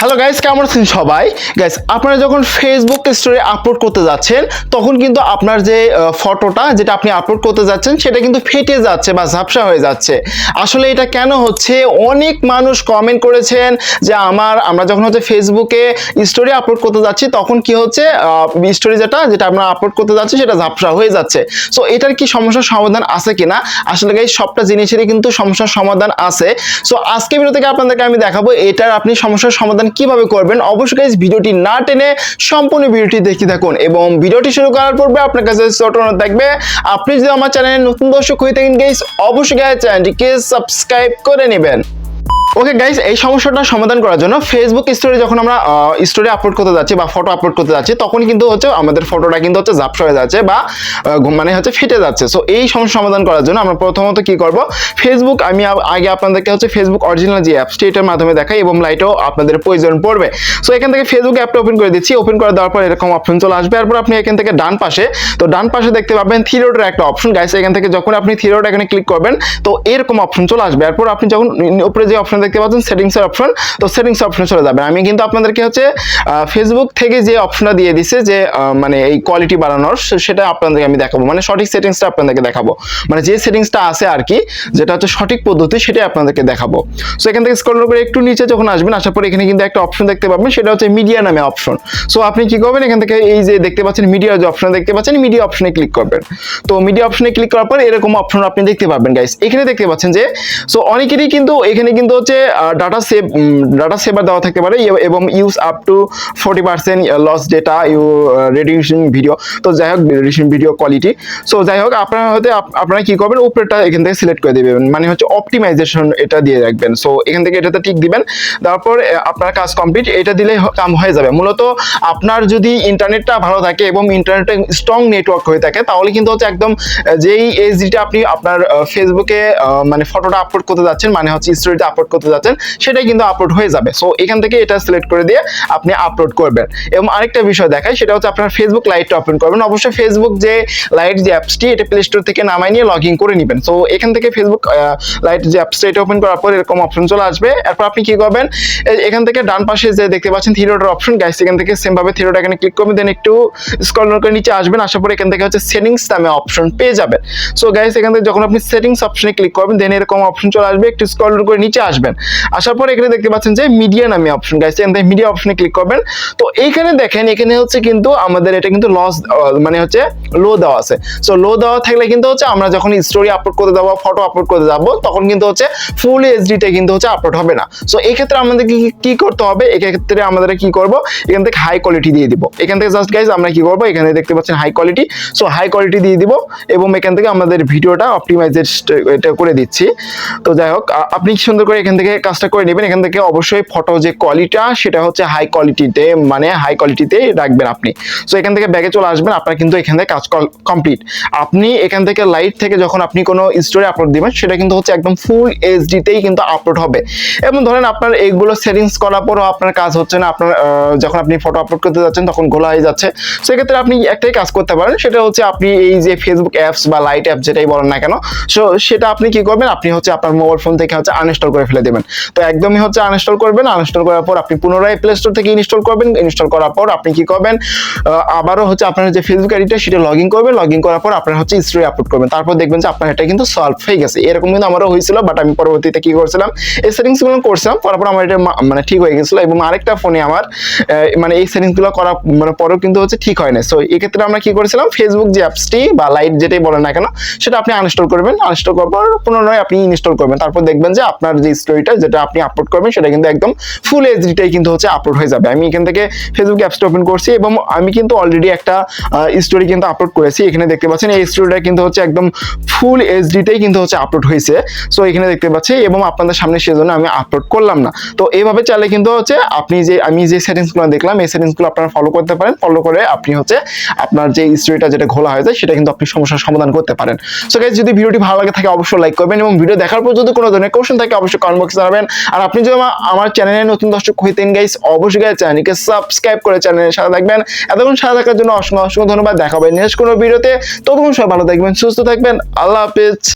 Hello guys কেমন আছেন সবাই? গাইস আপনারা যখন ফেসবুক স্টোরি আপলোড করতে যাচ্ছেন, তখন কিন্তু আপনার যে ফটোটা যেটা আপনি আপলোড করতে যাচ্ছেন, সেটা কিন্তু ফেটে যাচ্ছে বা ঝাপসা হয়ে যাচ্ছে। আসলে এটা কেন হচ্ছে? অনেক মানুষ কমেন্ট করেছেন যে আমার, আমরা যখন হচ্ছে ফেসবুকে স্টোরি আপলোড করতে যাচ্ছি, তখন কি হচ্ছে? স্টোরি যেটা যেটা আমরা আপলোড করতে যাচ্ছি, সেটা ঝাপসা হয়ে যাচ্ছে। সো এটার কি সমস্যার সমাধান আছে কিনা? আসলে গাইস সবটা জিনিসেরই কিন্তু সমস্যার সমাধান আছে। সো আজকে ভিডিও থেকে আপনাদেরকে আমি দেখাবো, এটার আপনি সমস্যার সমাধান কীভাবে করবেন? অবশ্যই গাইস ভিডিওটি না টেনে সম্পূর্ণ ভিডিওটি দেখতে থাকুন এবং ভিডিওটি শুরু করার পূর্বে আপনার কাছে ছোট অনুরোধ থাকবে, আপনি যদি আমার চ্যানেলে নতুন দর্শক হয়ে থাকেন গাইস অবশ্যই গাইস চ্যানেলটিকে সাবস্ক্রাইব করে নেবেন। ওকে গাইস এই সমস্যাটা সমাধান করার জন্য ফেসবুক স্টোরি যখন আমরা স্টোরি আপলোড করতে যাচ্ছি বা ফটো আপলোড করতে যাচ্ছি তখন কিন্তু হচ্ছে আমাদের ফটোটা কিন্তু হচ্ছে ঝাপসা হয়ে যাচ্ছে বা মানে হচ্ছে ফেটে যাচ্ছে। সো এই সমস্যা সমাধান করার জন্য আমরা প্রথমত কি করব? ফেসবুক আমি আগে আপনাদেরকে হচ্ছে ফেসবুক অরিজিনাল যে অ্যাপসটি এটার মাধ্যমে দেখাই এবং লাইটও আপনাদের প্রয়োজন পড়বে। সো এখান থেকে ফেসবুক অ্যাপটা ওপেন করে দিচ্ছি। ওপেন করে দেওয়ার পর এরকম অপশন চলে আসবে। এরপর আপনি এখান থেকে ডান পাশে, তো ডান পাশে দেখতে পাবেন থিরোডের একটা অপশন গাইস এখান থেকে যখন আপনি থিরোড এখানে ক্লিক করবেন, তো এরকম অপশন চলে আসবে। এরপর আপনি যখন উপরে যে অপশন দেখতে পাচ্ছেন সেটিংস এর অপশন তো সেটিংস অপশনে চলে যাবেন। আমি কিন্তু আপনাদেরকে হচ্ছে ফেসবুক থেকে যে অপশনটা দিয়ে দিছে যে মানে এই কোয়ালিটি বাড়ানোর সেটা আপনাদেরকে আমি দেখাবো। মানে সঠিক সেটিংসটা আপনাদেরকে দেখাবো। মানে যে সেটিংসটা আছে আর কি, যেটা হচ্ছে সঠিক পদ্ধতি, সেটাই আপনাদেরকে দেখাবো। সো এখান থেকে স্ক্রল করে একটু নিচে যখন আসবেন, আসার পর এখানে কিন্তু একটা অপশন দেখতে পাবেন, সেটা হচ্ছে মিডিয়া নামে অপশন সো আপনি কি করবেন, এখান থেকে এই যে দেখতে পাচ্ছেন মিডিয়ার যে অপশন দেখতে পাচ্ছেন মিডিয়া অপশনে ক্লিক করবেন। তো মিডিয়া অপশনে ক্লিক করার পর এরকম অপশন আপনি দেখতে পাবেন গাইস এখানে দেখতে পাচ্ছেন যে সো অনেকেরই কিন্তু এখানে কিন্তু হচ্ছে ডাটা সেভ ডাটা সেভার দেওয়া থাকতে পারে, এবং use up to forty percent loss data you reducing video তো যাই হোক রেডিউসিং ভিডিও কোয়ালিটি সো যাই হোক, আপনারা হয়তো আপ- আপনারা কি করবেন উপরেটা এখান থেকে সিলেক্ট করে দিবেন। মানে হচ্ছে অপটিমাইজেশন এটা দিয়ে রাখবেন। সো এখান থেকে এটাতে টিক দিবেন। তারপর আপনার কাজ কমপ্লিট এটা দিলে কাম হয়ে যাবে। মূলত, আপনার যদি ইন্টারনেটটা ভালো থাকে এবং ইন্টারনেটে স্ট্রং নেটওয়ার্ক হয়ে থাকে, তাহলে কিন্তু হচ্ছে একদম, যেই এইচডিটা আপনি আপনার ফেসবুকে মানে ফটোটা আপলোড করতে যাচ্ছেন মানে হচ্ছে স্টোরিটা আপলোড করতে যাচ্ছেন, সেটাই কিন্তু আপলোড হয়ে যাবে। সো এখান থেকে এটা সিলেক্ট করে দিয়ে আপনি আপলোড করবেন। এবং আরেকটা বিষয় দেখায় সেটা হচ্ছে আপনার ফেসবুক লাইটটা ওপেন করবেন। অবশ্যই ফেসবুক যে লাইট যে অ্যাপসটি এটা প্লে স্টোর থেকে নামাই নিয়ে লগ ইন করে নেবেন। সো এখান থেকে ফেসবুক লাইট যে অ্যাপসটা এটা ওপেন করার পর এরকম অপশন চলে আসবে। এরপর আপনি কি করবেন? এখান থেকে ডান পাশে যে দেখতে পাচ্ছেন থিরোটার অপশন গাইস এখান থেকে সেম ভাবে থিরোটা এখানে ক্লিক করবেন দেন একটু স্ক্রল করে নিচে আসবেন। আসার পর এখান থেকে হচ্ছে সেটিংস নামে অপশন পেয়ে যাবেন। সো গাইস এখান থেকে যখন আপনি সেটিংস অপশনে ক্লিক করবেন দেন এরকম অপশন চলে আসবে। একটু স্ক্রল করে নিচে আসবেন। আসার পর এখানে দেখতে পাচ্ছেন যে মিডিয়া নামে অপশন গাইস এখান থেকে মিডিয়া অপশনে ক্লিক করবেন। তো এইখানে দেখেন, এখানে হচ্ছে কিন্তু আমাদের এটা কিন্তু লস মানে হচ্ছে লো দেওয়া আছে। সো লো দেওয়া থাকলে কিন্তু হচ্ছে আমরা যখন স্টোরি আপলোড করতে যাব ফটো আপলোড করতে যাব, তখন কিন্তু হচ্ছে ফুল এইচডিতে কিন্তু হচ্ছে আপলোড হবে না। সো এই ক্ষেত্রে আমাদের কি করতে হবে? এক্ষেত্রে আমাদের কি করব? এখান থেকে হাই কোয়ালিটি দিয়ে দিব। এখান থেকে জাস্ট গাইজ আমরা কি করব? এখানে দেখতে পাচ্ছেন high quality so high quality দিয়ে দিব এবং এখান থেকে আমাদের ভিডিওটা অপটিমাইজেড করে দিচ্ছি। তো যাই হোক আপনি সুন্দর করে এখান থেকে কাজটা করে নেবেন, এখান থেকে অবশ্যই ফটো যে কোয়ালিটিটা সেটা হচ্ছে হাই কোয়ালিটিতে মানে হাই কোয়ালিটিতে রাখবেন আপনি। সো এখান থেকে ব্যাগে চলে আসবেন, আপনার কিন্তু এখান থেকে কাজ কমপ্লিট আপনি এখান থেকে লাইট থেকে যখন আপনি কোনো স্টোরি আপলোড দিবেন, সেটা কিন্তু হচ্ছে একদম ফুল এইচডিতেই কিন্তু আপলোড হবে। এবং ধরেন আপনার এইগুলো সেটিংস করার পরও আপনার কাজ হচ্ছে না, আপনার যখন আপনি ফটো আপলোড করতে যাচ্ছেন, তখন গোলা হয়ে যাচ্ছে। সেক্ষেত্রে আপনি একটাই কাজ করতে পারেন, সেটা হচ্ছে আপনি এই যে ফেসবুক অ্যাপস বা লাইট অ্যাপ যেটাই বলেন না কেন সো সেটা আপনি কি করবেন, আপনি হচ্ছে আপনার মোবাইল ফোন থেকে হচ্ছে আনইনস্টল করে ফেলে দেবেন। তো একদমই হচ্ছে আনইনস্টল করবেন। আনইনস্টল করার পর আপনি পুনরায় প্লে স্টোর থেকে ইনস্টল করবেন। ইনস্টল করার পর আপনি কি করবেন? আবারও হচ্ছে আপনার যে ফেসবুক আইডিটা সেটা লগ ইন করবেন। লগ ইন করার পর আপনার হচ্ছে স্টোরি আপলোড করবেন। তারপর দেখবেন যে আপনার এটা কিন্তু সলভ হয়ে গেছে। এরকম কিন্তু আমারও হয়েছিল বাট আমি পরবর্তীতে কি করছিলাম? এই সেটিংসগুলো করছিলাম। করার পর আমার এটা মানে ঠিক হয়ে গেছিল এবং আরেকটা ফোনে আমার মানে এই সেটিংসগুলো করা মানে পরেও কিন্তু হচ্ছে ঠিক হয় না সো এক্ষেত্রে আমরা কি করেছিলাম? ফেসবুক যে অ্যাপসটি বা লাইট যেটাই বলেন না কেন, সেটা আপনি আনইনস্টল করবেন। আনইনস্টল করার পর পুনরায় আপনি ইনস্টল করবেন। তারপর দেখবেন যে আপনার যে স্টোরিটা যেটা আপনি আপলোড করবেন, সেটা কিন্তু একদম ফুল এইচডিটাই কিন্তু হচ্ছে আপলোড হয়ে যাবে। আমি এখান থেকে ফেসবুক অ্যাপসটা ওপেন করছি এবং আমি কিন্তু অলরেডি একটা স্টোরি কিন্তু আপলোড করেছি। এখানে দেখতে পাচ্ছেন, এই স্টোরিটা কিন্তু হচ্ছে একদম ফুল এইচডিটাই কিন্তু হচ্ছে আপলোড হয়েছে। সো এখানে দেখতে পাচ্ছি এবং আপনাদের সামনে সেজন্য আমি আপলোড করলাম না। তো এইভাবে চাইলে কিন্তু হচ্ছে আপনি যে, আমি যে সেটিংসগুলো দেখলাম, এই সেটিংসগুলো আপনারা ফলো করতে পারেন। ফলো করে আপনি হচ্ছে আপনার যে স্টোরিটা যেটা ঘোলা হয়ে যায় সেটা কিন্তু আপনি সমস্যার সমাধান করতে পারেন। সো গাইজ যদি ভিডিওটি ভালো লাগে থাকে, অবশ্যই লাইক করবেন এবং ভিডিও দেখার পর যদি কোনো ধরনের কোশ্চেন থাকে, অবশ্যই কমেন্ট বক্সে জানাবেন। আর আপনি যদি আমার- চ্যানেলে নতুন দর্শক হইতেন গাইস অবশ্যই গাইস চ্যানেলকে সাবস্ক্রাইব করে চ্যানেলের সাথে থাকবেন। এতক্ষণ সাথে থাকার জন্য অসংখ্য অসংখ্য ধন্যবাদ। দেখাবেন নেক্সট কোনো ভিডিওতে ততক্ষণ সবাই ভালো থাকবেন, সুস্থ থাকবেন। আল্লাহ হাফেজ।